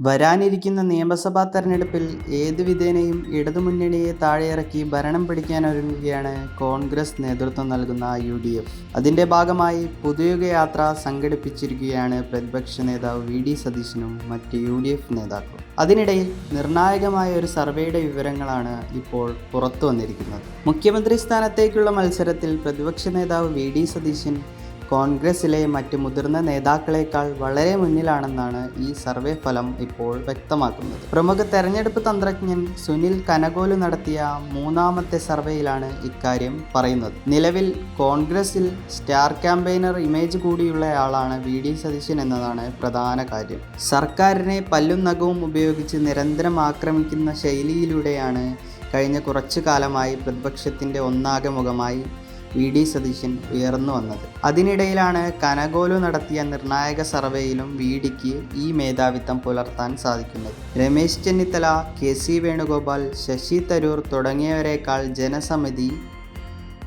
വരാനിരിക്കുന്ന നിയമസഭാ തെരഞ്ഞെടുപ്പിൽ ഏതു വിധേനയും ഇടതുമുന്നണിയെ താഴെയിറക്കി ഭരണം പിടിക്കാനൊരുങ്ങുകയാണ് കോൺഗ്രസ് നേതൃത്വം നൽകുന്ന യു ഡി എഫ് അതിന്റെ ഭാഗമായി പുതുയുഗ യാത്ര സംഘടിപ്പിച്ചിരിക്കുകയാണ് പ്രതിപക്ഷ നേതാവ് വി ഡി സതീശനും മറ്റ് യു ഡി എഫ് നേതാക്കളും. അതിനിടയിൽ നിർണായകമായ ഒരു സർവേയുടെ വിവരങ്ങളാണ് ഇപ്പോൾ പുറത്തു വന്നിരിക്കുന്നത് മുഖ്യമന്ത്രി സ്ഥാനത്തേക്കുള്ള മത്സരത്തിൽ പ്രതിപക്ഷ നേതാവ് വി ഡി സതീശൻ കോൺഗ്രസിലെ മറ്റ് മുതിർന്ന നേതാക്കളെക്കാൾ വളരെ മുന്നിലാണെന്നാണ് ഈ സർവേ ഫലം ഇപ്പോൾ വ്യക്തമാക്കുന്നത്. പ്രമുഖ തെരഞ്ഞെടുപ്പ് തന്ത്രജ്ഞൻ സുനിൽ കനകോലു നടത്തിയ മൂന്നാമത്തെ സർവേയിലാണ് ഇക്കാര്യം പറയുന്നത്. നിലവിൽ കോൺഗ്രസിൽ സ്റ്റാർ ക്യാമ്പയിനർ ഇമേജ് കൂടിയുള്ളയാളാണ് വി ഡി സതീശൻ എന്നതാണ് പ്രധാന കാര്യം. സർക്കാരിനെ പല്ലും നഖവും ഉപയോഗിച്ച് നിരന്തരം ആക്രമിക്കുന്ന ശൈലിയിലൂടെയാണ് കഴിഞ്ഞ കുറച്ചു കാലമായി പ്രതിപക്ഷത്തിന്റെ ഒന്നാകെ മുഖമായി വി ഡി സതീശൻ ഉയർന്നു വന്നത്. അതിനിടയിലാണ് കനകോലു നടത്തിയ നിർണായക സർവേയിലും വി ഡിക്ക് ഈ മേധാവിത്വം പുലർത്താൻ സാധിക്കുന്നത്. രമേശ് ചെന്നിത്തല കെ സി വേണുഗോപാൽ ശശി തരൂർ തുടങ്ങിയവരെക്കാൾ ജനസമിതി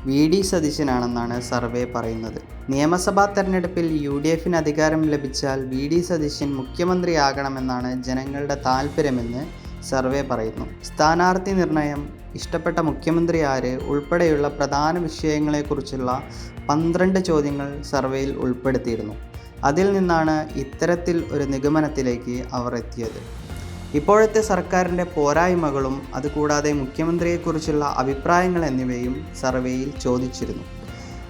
വി ഡി സതീശനാണെന്നാണ് സർവേ പറയുന്നത്. നിയമസഭാ തെരഞ്ഞെടുപ്പിൽ യു ഡി എഫിന് അധികാരം ലഭിച്ചാൽ വി ഡി സതീശൻ മുഖ്യമന്ത്രിയാകണമെന്നാണ് ജനങ്ങളുടെ താല്പര്യമെന്ന് സർവേ പറയുന്നു. സ്ഥാനാർത്ഥി നിർണയം ഇഷ്ടപ്പെട്ട മുഖ്യമന്ത്രി ആര് ഉൾപ്പെടെയുള്ള പ്രധാന വിഷയങ്ങളെക്കുറിച്ചുള്ള പന്ത്രണ്ട് ചോദ്യങ്ങൾ സർവേയിൽ ഉൾപ്പെടുത്തിയിരുന്നു. അതിൽ നിന്നാണ് ഇത്തരത്തിൽ ഒരു നിഗമനത്തിലേക്ക് അവർ എത്തിയത്. ഇപ്പോഴത്തെ സർക്കാരിന്റെ പോരായ്മകളും അതുകൂടാതെ മുഖ്യമന്ത്രിയെക്കുറിച്ചുള്ള അഭിപ്രായങ്ങൾ എന്നിവയും സർവേയിൽ ചോദിച്ചിരുന്നു.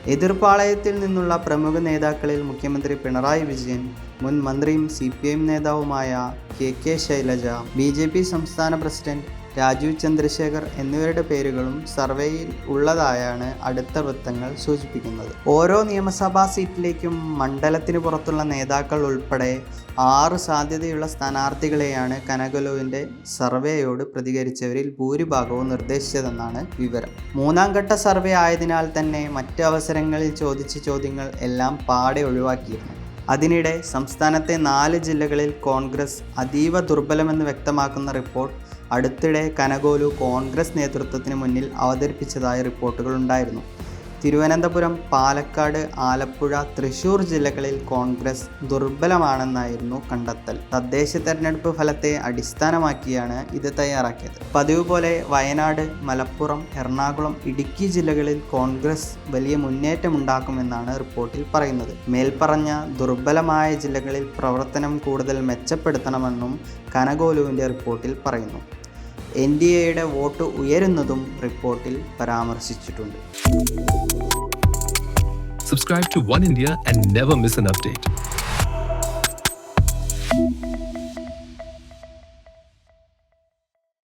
എതിർപ്പാളയത്തിൽ നിന്നുള്ള പ്രമുഖ നേതാക്കളിൽ മുഖ്യമന്ത്രി പിണറായി വിജയൻ മുൻ മന്ത്രിയും സി പി എം നേതാവുമായ K K Shailaja B J P സംസ്ഥാന പ്രസിഡന്റ് രാജീവ് ചന്ദ്രശേഖർ എന്നിവരുടെ പേരുകളും സർവേയിൽ ഉള്ളതായാണ് അടുത്ത വൃത്തങ്ങൾ സൂചിപ്പിക്കുന്നത്. ഓരോ നിയമസഭാ സീറ്റിലേക്കും മണ്ഡലത്തിന് പുറത്തുള്ള നേതാക്കൾ ഉൾപ്പെടെ ആറ് സാധ്യതയുള്ള സ്ഥാനാർത്ഥികളെയാണ് കനകലുവിന്റെ സർവേയോട് പ്രതികരിച്ചവരിൽ ഭൂരിഭാഗവും നിർദ്ദേശിച്ചതെന്നാണ് വിവരം. മൂന്നാം ഘട്ട സർവേ ആയതിനാൽ തന്നെ മറ്റ് അവസരങ്ങളിൽ ചോദിച്ച ചോദ്യങ്ങൾ എല്ലാം പാടെ ഒഴിവാക്കിയിരുന്നു. അതിനിടെ സംസ്ഥാനത്തെ നാല് ജില്ലകളിൽ കോൺഗ്രസ് അതീവ ദുർബലമെന്ന് വ്യക്തമാക്കുന്ന റിപ്പോർട്ട് അടുത്തിടെ കനകോലു കോൺഗ്രസ് നേതൃത്വത്തിന് മുന്നിൽ അവതരിപ്പിച്ചതായ റിപ്പോർട്ടുകൾ ഉണ്ടായിരുന്നു. തിരുവനന്തപുരം പാലക്കാട് ആലപ്പുഴ തൃശൂർ ജില്ലകളിൽ കോൺഗ്രസ് ദുർബലമാണെന്നായിരുന്നു കണ്ടെത്തൽ. തദ്ദേശ തെരഞ്ഞെടുപ്പ് ഫലത്തെ അടിസ്ഥാനമാക്കിയാണ് ഇത് തയ്യാറാക്കിയത്. പതിവ് പോലെ വയനാട് മലപ്പുറം എറണാകുളം ഇടുക്കി ജില്ലകളിൽ കോൺഗ്രസ് വലിയ മുന്നേറ്റമുണ്ടാക്കുമെന്നാണ് റിപ്പോർട്ടിൽ പറയുന്നത്. മേൽപ്പറഞ്ഞ ദുർബലമായ ജില്ലകളിൽ പ്രവർത്തനം കൂടുതൽ മെച്ചപ്പെടുത്തണമെന്നും കനകോലുവിന്റെ റിപ്പോർട്ടിൽ പറയുന്നു. എൻ ഡി എയുടെ വോട്ട് ഉയരുന്നതും റിപ്പോർട്ടിൽ പരാമർശിച്ചിട്ടുണ്ട്. Subscribe to One India and never miss an update